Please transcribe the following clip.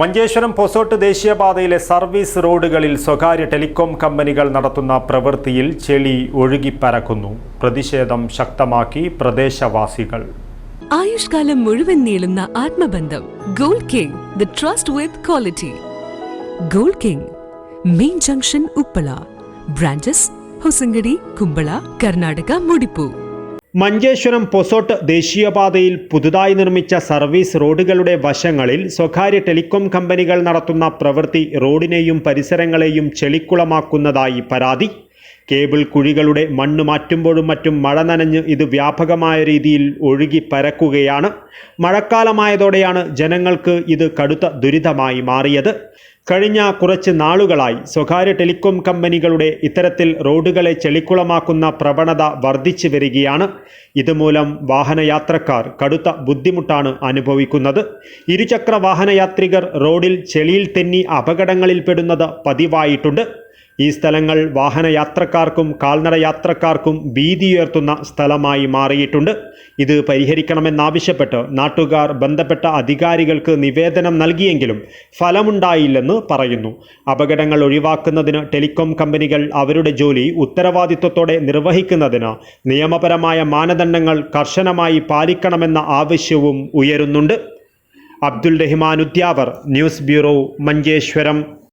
മഞ്ചേശ്വരം പൊസോട്ട് ദേശീയപാതയിലെ സർവീസ് റോഡുകളിൽ സ്വകാര്യ ടെലികോം കമ്പനികൾ നടത്തുന്ന പ്രവൃത്തിയിൽ ചെളി ഒഴുകിപ്പരക്കുന്നു പ്രതിഷേധം ശക്തമാക്കി പ്രദേശവാസികൾ. ആയുഷ്കാലം മുഴുവൻ നീളുന്ന ആത്മബന്ധം. Gold King the trust with quality. Gold King main junction Uppala. Branches Hosangadi Kumbla Karnataka Mudipu. Manjeshwaram Posot ദേശീയപാതയിൽ പുതുതായി നിർമ്മിച്ച സർവീസ് റോഡുകളുടെ വശങ്ങളിൽ സ്വകാര്യ ടെലികോം കമ്പനികൾ നടത്തുന്ന പ്രവൃത്തി റോഡിനെയും പരിസരങ്ങളെയും ചെളിക്കുളമാക്കുന്നതായി പരാതി. കേബിൾ കുഴികളുടെ മണ്ണ് മാറ്റുമ്പോഴും മറ്റും മഴ നനഞ്ഞ് ഇത് വ്യാപകമായ രീതിയിൽ ഒഴുകി പരക്കുകയാണ്. മഴക്കാലമായതോടെയാണ് ജനങ്ങൾക്ക് ഇത് കടുത്ത ദുരിതമായി മാറിയത്. കഴിഞ്ഞ കുറച്ച് നാളുകളായി സ്വകാര്യ ടെലികോം കമ്പനികളുടെ ഇത്തരത്തിൽ റോഡുകളെ ചെളിക്കുളമാക്കുന്ന പ്രവണത വർദ്ധിച്ചു വരികയാണ്. ഇതുമൂലം വാഹനയാത്രക്കാർ കടുത്ത ബുദ്ധിമുട്ടാണ് അനുഭവിക്കുന്നത്. ഇരുചക്ര വാഹനയാത്രികർ റോഡിൽ ചെളിയിൽ തെന്നി അപകടങ്ങളിൽപ്പെടുന്നത് പതിവായിട്ടുണ്ട്. ഈ സ്ഥലങ്ങൾ വാഹനയാത്രക്കാർക്കും കാൽനട യാത്രക്കാർക്കും ഭീതിയുയർത്തുന്ന സ്ഥലമായി മാറിയിട്ടുണ്ട്. ഇത് പരിഹരിക്കണമെന്നാവശ്യപ്പെട്ട് നാട്ടുകാർ ബന്ധപ്പെട്ട അധികാരികൾക്ക് നിവേദനം നൽകിയെങ്കിലും ഫലമുണ്ടായില്ലെന്ന് പറയുന്നു. അപകടങ്ങൾ ഒഴിവാക്കുന്നതിന് ടെലികോം കമ്പനികൾ അവരുടെ ജോലി ഉത്തരവാദിത്വത്തോടെ നിർവഹിക്കുന്നതിന് നിയമപരമായ മാനദണ്ഡങ്ങൾ കർശനമായി പാലിക്കണമെന്ന ആവശ്യവും ഉയരുന്നുണ്ട്. Abdul Rahman Udyavar news bureau Manjeshwaram.